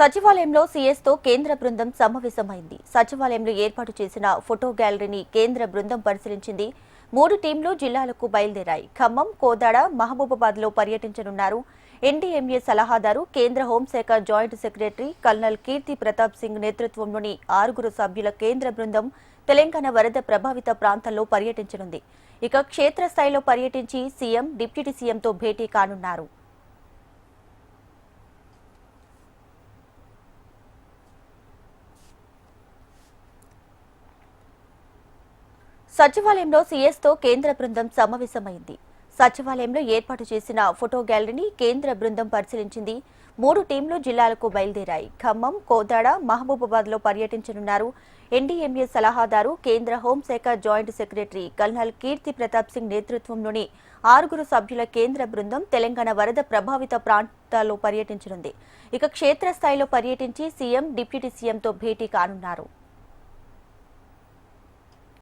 సచివాలయంలో సీఎస్తో కేంద్ర బృందం సమావేశమైంది. సచివాలయంలో ఏర్పాటు చేసిన ఫోటో గ్యాలరీని కేంద్ర బృందం పరిశీలించింది. మూడు టీంలు జిల్లాలకు బయలుదేరాయి. ఖమ్మం కోదాడ మహబూబాబాద్లో పర్యటించనున్నారు. ఎన్డీఎంఏ సలహాదారు కేంద్ర హోంశాఖ joint secretary colonel Keerthi Pratap Singh నేతృత్వంలోని ఆరుగురు సభ్యుల కేంద్ర బృందం తెలంగాణ వరద ప్రభావిత ప్రాంతాల్లో పర్యటించనుంది. ఇక క్షేత్రస్థాయిలో పర్యటించి సీఎం డిప్యూటీ సీఎంతో భేటీ కానున్నారు. సచివాలయంలో సీఎస్తో కేంద్ర బృందం సమావేశమైంది. సచివాలయంలో ఏర్పాటు చేసిన ఫోటో గ్యాలరీని కేంద్ర బృందం పరిశీలించింది. మూడు టీంలు జిల్లాలకు బయలుదేరాయి. ఖమ్మం కోదాడ మహబూబాబాద్లో పర్యటించనున్నారు. ఎన్డీఎంఏ సలహాదారు కేంద్ర హోంశాఖ joint secretary colonel Keerthi Pratap Singh నేతృత్వంలోని ఆరుగురు సభ్యుల కేంద్ర బృందం తెలంగాణ వరద ప్రభావిత ప్రాంతాల్లో పర్యటించనుంది. ఇక క్షేత్రస్థాయిలో పర్యటించి సీఎం డిప్యూటీ సీఎంతో భేటీ కానున్నారు.